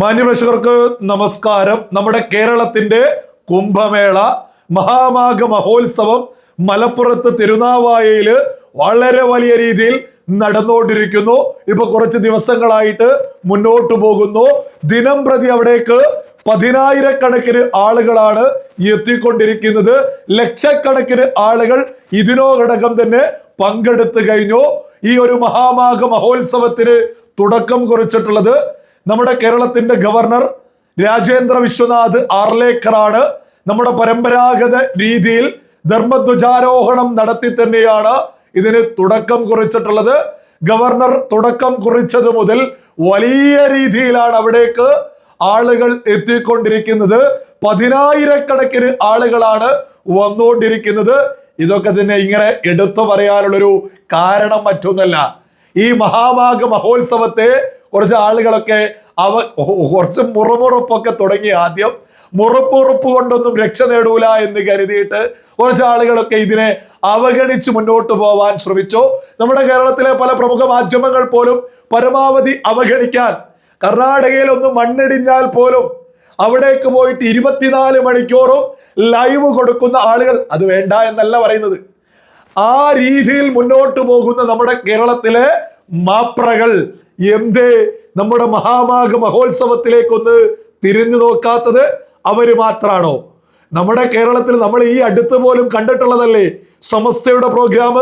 മാന്യപ്രേക്ഷകർക്ക് നമസ്കാരം. നമ്മുടെ കേരളത്തിന്റെ കുംഭമേള മഹാമാഘ മഹോത്സവം മലപ്പുറത്ത് തിരുനാവായയിൽ വളരെ വലിയ രീതിയിൽ നടന്നുകൊണ്ടിരിക്കുന്നു. ഇപ്പൊ കുറച്ച് ദിവസങ്ങളായിട്ട് മുന്നോട്ട് പോകുന്നു. ദിനം പ്രതി അവിടേക്ക് പതിനായിരക്കണക്കിന് ആളുകളാണ് എത്തിക്കൊണ്ടിരിക്കുന്നത്. ലക്ഷക്കണക്കിന് ആളുകൾ ഇതിനോടകം തന്നെ പങ്കെടുത്തു കഴിഞ്ഞു. ഈ ഒരു മഹാമാഘ മഹോത്സവത്തിന് തുടക്കം കുറിച്ചിട്ടുള്ളത് നമ്മുടെ കേരളത്തിന്റെ ഗവർണർ രാജേന്ദ്ര വിശ്വനാഥ് ആർലേക്കറാണ്. നമ്മുടെ പരമ്പരാഗത രീതിയിൽ ധർമ്മധ്വജാരോഹണം നടത്തി തന്നെയാണ് ഇതിന് തുടക്കം കുറിച്ചിട്ടുള്ളത്. ഗവർണർ തുടക്കം കുറിച്ചത് മുതൽ വലിയ രീതിയിലാണ് അവിടേക്ക് ആളുകൾ എത്തിക്കൊണ്ടിരിക്കുന്നത്. പതിനായിരക്കണക്കിന് ആളുകളാണ് വന്നുകൊണ്ടിരിക്കുന്നത്. ഇതൊക്കെ തന്നെ ഇങ്ങനെ എടുത്തു പറയാനുള്ളൊരു കാരണം മറ്റൊന്നല്ല. ഈ മഹാമാഘ മഹോത്സവത്തെ കുറച്ച് ആളുകളൊക്കെ അവ കുറച്ച് മുറമുറപ്പൊക്കെ തുടങ്ങി ആദ്യം. മുറപ്പുറപ്പ് കൊണ്ടൊന്നും രക്ഷ നേടൂല എന്ന് കരുതിയിട്ട് കുറച്ച് ആളുകളൊക്കെ ഇതിനെ അവഗണിച്ച് മുന്നോട്ട് പോവാൻ ശ്രമിച്ചു. നമ്മുടെ കേരളത്തിലെ പല പ്രമുഖ മാധ്യമങ്ങൾ പോലും പരമാവധി അവഗണിക്കാൻ കർണാടകയിൽ ഒന്ന് മണ്ണിടിഞ്ഞാൽ പോലും അവിടേക്ക് പോയിട്ട് ഇരുപത്തിനാല് മണിക്കൂറും ലൈവ് കൊടുക്കുന്ന ആളുകൾ അത് വേണ്ട എന്നല്ല പറയുന്നത്. ആ രീതിയിൽ മുന്നോട്ട് പോകുന്ന നമ്മുടെ കേരളത്തിലെ മാപ്രകൾ എന്തേ നമ്മുടെ മഹാമാഘ മഹോത്സവത്തിലേക്കൊന്ന് തിരിഞ്ഞു നോക്കാത്തത് അവർ മാത്രാണോ? നമ്മുടെ കേരളത്തിൽ നമ്മൾ ഈ അടുത്ത് പോലും കണ്ടിട്ടുള്ളതല്ലേ സമസ്തയുടെ പ്രോഗ്രാം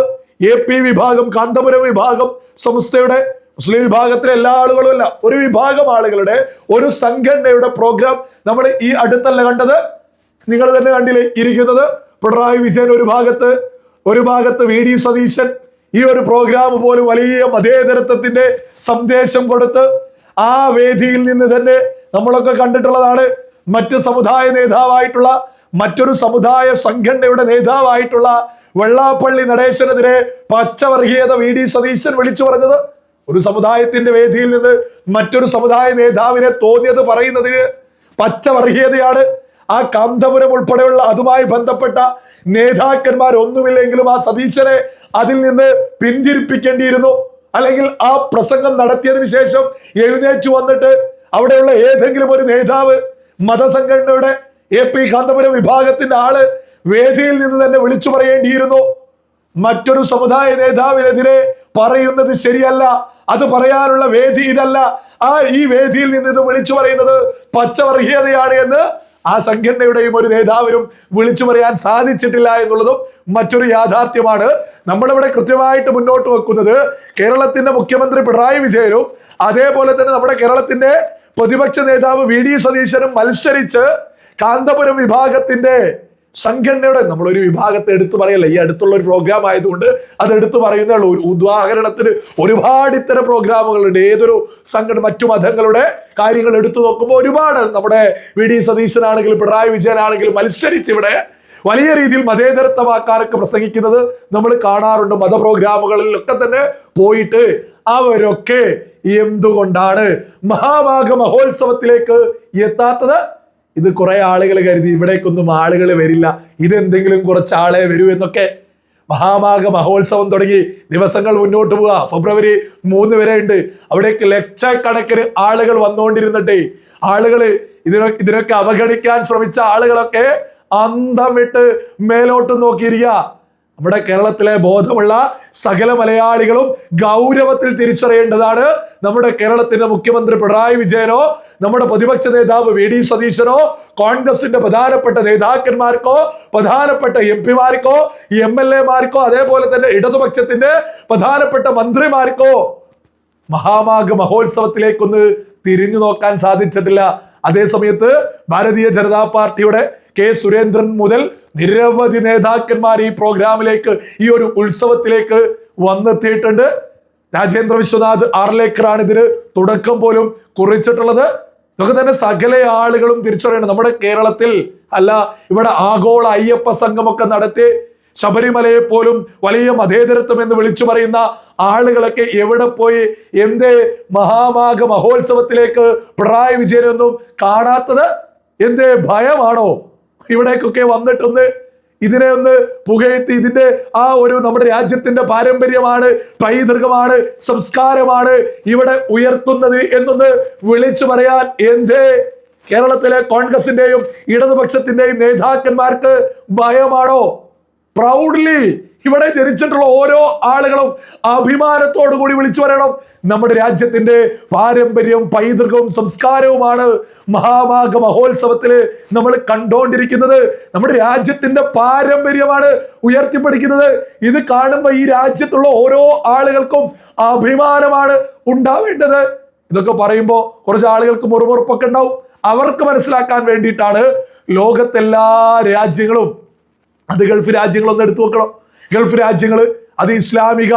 എ പി വിഭാഗം കാന്തപുരം വിഭാഗം സമസ്തയുടെ മുസ്ലിം വിഭാഗത്തിലെ എല്ലാ ആളുകളും അല്ല ഒരു വിഭാഗം ആളുകളുടെ ഒരു സംഘടനയുടെ പ്രോഗ്രാം നമ്മൾ ഈ അടുത്തല്ല കണ്ടത്. നിങ്ങൾ തന്നെ കണ്ടില്ലേ ഇരിക്കുന്നത്? പിണറായി വിജയൻ ഒരു ഭാഗത്ത് ഒരു ഭാഗത്ത് വി ഡി സതീശൻ ഈ ഒരു പ്രോഗ്രാം പോലും വലിയ മതേതരത്വത്തിന്റെ സന്ദേശം കൊടുത്ത് ആ വേദിയിൽ നിന്ന് തന്നെ നമ്മളൊക്കെ കണ്ടിട്ടുള്ളതാണ് മറ്റ് സമുദായ നേതാവായിട്ടുള്ള മറ്റൊരു സമുദായ സംഘടനയുടെ നേതാവായിട്ടുള്ള വെള്ളാപ്പള്ളി നടേശനെതിരെ പച്ചവർഗീയത വി ഡി സതീശൻ വിളിച്ചു പറഞ്ഞത്. ഒരു സമുദായത്തിന്റെ വേദിയിൽ നിന്ന് മറ്റൊരു സമുദായ നേതാവിനെ തോന്നിയത് പറയുന്നതിന് പച്ചവർഗീയതയാണ്. ആ കാന്തപുരം ഉൾപ്പെടെയുള്ള അതുമായി ബന്ധപ്പെട്ട നേതാക്കന്മാർ ഒന്നുമില്ലെങ്കിലും ആ സതീശനെ അതിൽ നിന്ന് പിന്തിരിപ്പിക്കേണ്ടിയിരുന്നു. അല്ലെങ്കിൽ ആ പ്രസംഗം നടത്തിയതിനു ശേഷം എഴുന്നേറ്റ് വന്നിട്ട് അവിടെയുള്ള ഏതെങ്കിലും ഒരു നേതാവ് മതസംഘടനയുടെ എ പി കാന്തപുരം വിഭാഗത്തിന്റെ ആൾ വേദിയിൽ നിന്ന് തന്നെ വിളിച്ചു പറയേണ്ടിയിരുന്നു. മറ്റൊരു സമുദായ നേതാവിനെതിരെ പറയുന്നത് ശരിയല്ല. അത് പറയാനുള്ള വേദി ഇതല്ല. ആ ഈ വേദിയിൽ നിന്ന് ഇത് വിളിച്ചു പറയുന്നത് പച്ചവർഗീയതയാണ് എന്ന് ആ സംഘടനയുടെയും ഒരു നേതാവിനും വിളിച്ചു പറയാൻ സാധിച്ചിട്ടില്ല എന്നുള്ളതും മറ്റൊരു യാഥാർത്ഥ്യമാണ്. നമ്മളിവിടെ കൃത്യമായിട്ട് മുന്നോട്ട് വെക്കുന്നത് കേരളത്തിന്റെ മുഖ്യമന്ത്രി പിണറായി വിജയനും അതേപോലെ തന്നെ നമ്മുടെ കേരളത്തിന്റെ പ്രതിപക്ഷ നേതാവ് വി ഡി സതീശനും മത്സരിച്ച് കാന്തപുരം വിഭാഗത്തിന്റെ സംഘടനയുടെ നമ്മളൊരു വിഭാഗത്തെ എടുത്തു പറയല്ല ഈ അടുത്തുള്ള ഒരു പ്രോഗ്രാം ആയതുകൊണ്ട് അത് എടുത്തു പറയുന്നേ ഉള്ളൂ. ഒരു ഉദാഹരണത്തിന് ഒരുപാട് ഇത്തരം പ്രോഗ്രാമുകളുണ്ട് ഏതൊരു സംഘടന മറ്റു മതങ്ങളുടെ കാര്യങ്ങൾ എടുത്തു നോക്കുമ്പോൾ ഒരുപാട് നമ്മുടെ വി ഡി സതീശനാണെങ്കിലും പിണറായി വിജയനാണെങ്കിലും മത്സരിച്ച് ഇവിടെ വലിയ രീതിയിൽ മതേതരത്വമാക്കാനൊക്കെ പ്രസംഗിക്കുന്നത് നമ്മൾ കാണാറുണ്ട് മത പ്രോഗ്രാമുകളിലൊക്കെ തന്നെ പോയിട്ട് അവരൊക്കെ എന്തുകൊണ്ടാണ് മഹാഭാഗ മഹോത്സവത്തിലേക്ക് എത്താത്തത്? ഇത് കുറെ ആളുകൾ കരുതി ഇവിടേക്കൊന്നും ആളുകൾ വരില്ല. ഇതെന്തെങ്കിലും കുറച്ച് ആളെ വരൂ എന്നൊക്കെ മഹാമാഘ മഹോത്സവം തുടങ്ങി ദിവസങ്ങൾ മുന്നോട്ട് പോവുക. ഫെബ്രുവരി മൂന്ന് വരെ ഉണ്ട്. അവിടേക്ക് ലക്ഷക്കണക്കിന് ആളുകൾ വന്നുകൊണ്ടിരുന്നിട്ട് ആളുകൾ ഇതിനൊക്കെ ഇതിനൊക്കെ അവഗണിക്കാൻ ശ്രമിച്ച ആളുകളൊക്കെ അന്തം വിട്ട് മേലോട്ട് നോക്കിയിരിക്കുക നമ്മുടെ കേരളത്തിലെ ബോധമുള്ള സകല മലയാളികളും ഗൗരവത്തിൽ തിരിച്ചറിയേണ്ടതാണ്. നമ്മുടെ കേരളത്തിന്റെ മുഖ്യമന്ത്രി പിണറായി വിജയനോ നമ്മുടെ പ്രതിപക്ഷ നേതാവ് വി ഡി സതീശനോ കോൺഗ്രസിന്റെ പ്രധാനപ്പെട്ട നേതാക്കന്മാർക്കോ പ്രധാനപ്പെട്ട എം പിമാർക്കോ എം എൽ എമാർക്കോ അതേപോലെ തന്നെ ഇടതുപക്ഷത്തിന്റെ പ്രധാനപ്പെട്ട മന്ത്രിമാർക്കോ മഹാമാഘ മഹോത്സവത്തിലേക്കൊന്ന് തിരിഞ്ഞു നോക്കാൻ സാധിച്ചിട്ടില്ല. അതേസമയത്ത് ഭാരതീയ ജനതാ പാർട്ടിയുടെ കെ സുരേന്ദ്രൻ മുതൽ നിരവധി നേതാക്കന്മാർ ഈ പ്രോഗ്രാമിലേക്ക് ഈ ഒരു ഉത്സവത്തിലേക്ക് വന്നെത്തിയിട്ടുണ്ട്. രാജേന്ദ്ര വിശ്വനാഥ് ആർലേക്കറാണ് ഇതിന് തുടക്കം പോലും കുറിച്ചിട്ടുള്ളത്. ഇതൊക്കെ തന്നെ സകല ആളുകളും തിരിച്ചറിയണം. നമ്മുടെ കേരളത്തിൽ അല്ല ഇവിടെ ആഗോള അയ്യപ്പ സംഘമൊക്കെ നടത്തി ശബരിമലയെ പോലും വലിയ മതേതരത്വം എന്ന് വിളിച്ചു പറയുന്ന ആളുകളൊക്കെ എവിടെ പോയി എന്തേ മഹാമാഘ മഹോത്സവത്തിലേക്ക് പിണറായി വിജയനൊന്നും കാണാത്തത്? എന്തേ ഭയമാണോ? ഇവിടേക്കൊക്കെ വന്നിട്ടൊന്ന് ഇതിനെ ഒന്ന് പുകയത്തി ഇതിന്റെ ആ ഒരു നമ്മുടെ രാജ്യത്തിന്റെ പാരമ്പര്യമാണ് പൈതൃകമാണ് സംസ്കാരമാണ് ഇവിടെ ഉയർത്തുന്നത് എന്നൊന്ന് വിളിച്ചു പറയാൻ എന്തേ? കേരളത്തിലെ കോൺഗ്രസിന്റെയും ഇടതുപക്ഷത്തിന്റെയും നേതാക്കന്മാർക്ക് ഭയമാണോ? പ്രൗഡ്ലി ഇവിടെ ജനിച്ചിട്ടുള്ള ഓരോ ആളുകളും അഭിമാനത്തോടു കൂടി വിളിച്ചു പറയണം. നമ്മുടെ രാജ്യത്തിന്റെ പാരമ്പര്യവും പൈതൃകവും സംസ്കാരവുമാണ് മഹാമാഘ മഹോത്സവത്തിൽ നമ്മൾ കണ്ടോണ്ടിരിക്കുന്നത്. നമ്മുടെ രാജ്യത്തിന്റെ പാരമ്പര്യമാണ് ഉയർത്തിപ്പിടിക്കുന്നത്. ഇത് കാണുമ്പോൾ ഈ രാജ്യത്തുള്ള ഓരോ ആളുകൾക്കും അഭിമാനമാണ് ഉണ്ടാവേണ്ടത്. ഇതൊക്കെ പറയുമ്പോൾ കുറച്ച് ആളുകൾക്ക് മുറുമുറുപ്പൊക്കെ ഉണ്ടാവും. അവർക്ക് മനസ്സിലാക്കാൻ വേണ്ടിയിട്ടാണ് ലോകത്തെല്ലാ രാജ്യങ്ങളും അത് ഗൾഫ് രാജ്യങ്ങളൊന്നും എടുത്തു നോക്കണം ഗൾഫ് രാജ്യങ്ങൾ അത് ഇസ്ലാമിക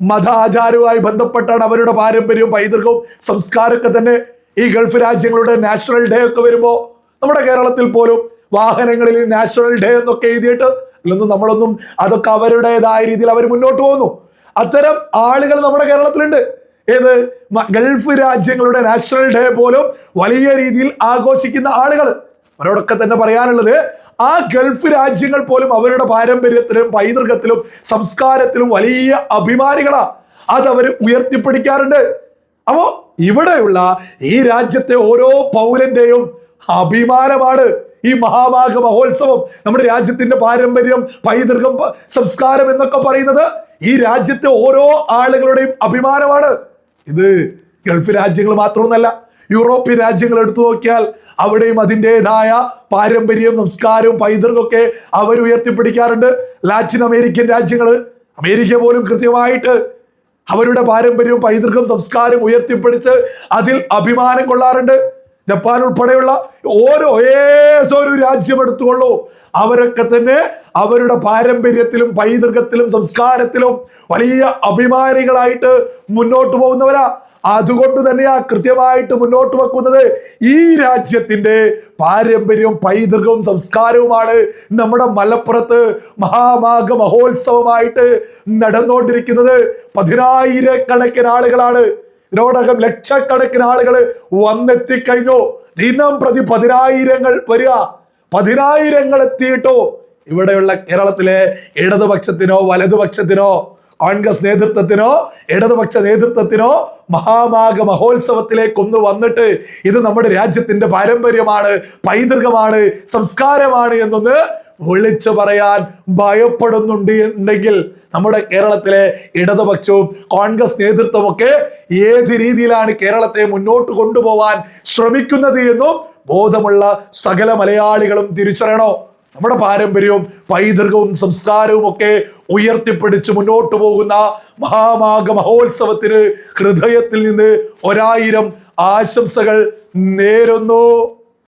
മത ആചാരവുമായി ബന്ധപ്പെട്ടാണ് അവരുടെ പാരമ്പര്യവും പൈതൃകവും സംസ്കാരമൊക്കെ തന്നെ ഈ ഗൾഫ് രാജ്യങ്ങളുടെ നാഷണൽ ഡേ ഒക്കെ വരുമ്പോൾ നമ്മുടെ കേരളത്തിൽ പോലും വാഹനങ്ങളിൽ നാഷണൽ ഡേ എന്നൊക്കെ എഴുതിയിട്ട് അല്ലൊന്നും നമ്മളൊന്നും അതൊക്കെ അവരുടേതായ രീതിയിൽ അവർ മുന്നോട്ട് പോകുന്നു. അത്തരം ആളുകൾ നമ്മുടെ കേരളത്തിലുണ്ട്. ഏത്? ഗൾഫ് രാജ്യങ്ങളുടെ നാഷണൽ ഡേ പോലും വലിയ രീതിയിൽ ആഘോഷിക്കുന്ന ആളുകൾ അവരോടൊക്കെ തന്നെ പറയാനുള്ളത് ആ ഗൾഫ് രാജ്യങ്ങൾ പോലും അവരുടെ പാരമ്പര്യത്തിലും പൈതൃകത്തിലും സംസ്കാരത്തിലും വലിയ അഭിമാനികളാ. അത് അവർ ഉയർത്തിപ്പിടിക്കാറുണ്ട്. അപ്പോ ഇവിടെയുള്ള ഈ രാജ്യത്തെ ഓരോ പൗരന്റെയും അഭിമാനമാണ് ഈ മഹാഭാഗ മഹോത്സവം. നമ്മുടെ രാജ്യത്തിന്റെ പാരമ്പര്യം പൈതൃകം സംസ്കാരം എന്നൊക്കെ പറയുന്നത് ഈ രാജ്യത്തെ ഓരോ ആളുകളുടെയും അഭിമാനമാണ്. ഇത് ഗൾഫ് രാജ്യങ്ങൾ മാത്രമൊന്നല്ല യൂറോപ്യൻ രാജ്യങ്ങൾ എടുത്തു നോക്കിയാൽ അവിടെയും അതിന്റെതായ പാരമ്പര്യവും സംസ്കാരവും പൈതൃകമൊക്കെ അവർ ഉയർത്തിപ്പിടിക്കാറുണ്ട് ലാറ്റിൻ അമേരിക്കൻ രാജ്യങ്ങൾ അമേരിക്ക പോലും കൃത്യമായിട്ട് അവരുടെ പാരമ്പര്യവും പൈതൃകം സംസ്കാരം ഉയർത്തിപ്പിടിച്ച് അതിൽ അഭിമാനം കൊള്ളാറുണ്ട്. ജപ്പാൻ ഉൾപ്പെടെയുള്ള ഓരോ ഏതൊരു രാജ്യം എടുത്തുകൊള്ളൂ അവരൊക്കെ തന്നെ അവരുടെ പാരമ്പര്യത്തിലും പൈതൃകത്തിലും സംസ്കാരത്തിലും വലിയ അഭിമാനികളായിട്ട് മുന്നോട്ട് പോകുന്നവരാ. അതുകൊണ്ട് തന്നെയാ കൃത്യമായിട്ട് മുന്നോട്ട് വെക്കുന്നത്. ഈ രാജ്യത്തിന്റെ പാരമ്പര്യവും പൈതൃകവും സംസ്കാരവുമാണ് നമ്മുടെ മലപ്പുറത്ത് മഹാമാഘ മഹോത്സവമായിട്ട് നടന്നുകൊണ്ടിരിക്കുന്നത്. പതിനായിരക്കണക്കിന് ആളുകളാണ് ഇതിനോടകം ലക്ഷക്കണക്കിന് ആളുകൾ വന്നെത്തിക്കഴിഞ്ഞു. ദിനം പ്രതി പതിനായിരങ്ങൾ വരിക. പതിനായിരങ്ങൾ എത്തിയിട്ടോ? ഇവിടെയുള്ള കേരളത്തിലെ ഇടതുപക്ഷത്തിനോ വലതുപക്ഷത്തിനോ കോൺഗ്രസ് നേതൃത്വത്തിനോ ഇടതുപക്ഷ നേതൃത്വത്തിനോ മഹാമാഘ മഹോത്സവത്തിലേക്ക് ഒന്ന് വന്നിട്ട് ഇത് നമ്മുടെ രാജ്യത്തിന്റെ പാരമ്പര്യമാണ് പൈതൃകമാണ് സംസ്കാരമാണ് എന്നൊന്ന് വിളിച്ചു പറയാൻ ഭയപ്പെടുന്നുണ്ട് എന്നുണ്ടെങ്കിൽ നമ്മുടെ കേരളത്തിലെ ഇടതുപക്ഷവും കോൺഗ്രസ് നേതൃത്വമൊക്കെ ഏത് രീതിയിലാണ് കേരളത്തെ മുന്നോട്ട് കൊണ്ടുപോവാൻ ശ്രമിക്കുന്നത് എന്നും ബോധമുള്ള സകല മലയാളികളും തിരിച്ചറിയണോ? നമ്മുടെ പാരമ്പര്യവും പൈതൃകവും സംസ്കാരവും ഒക്കെ ഉയർത്തിപ്പിടിച്ച് മുന്നോട്ട് പോകുന്ന മഹാമാഘ മഹോത്സവത്തിന് ഹൃദയത്തിൽ നിന്ന് ഒരായിരം ആശംസകൾ നേരുന്നു.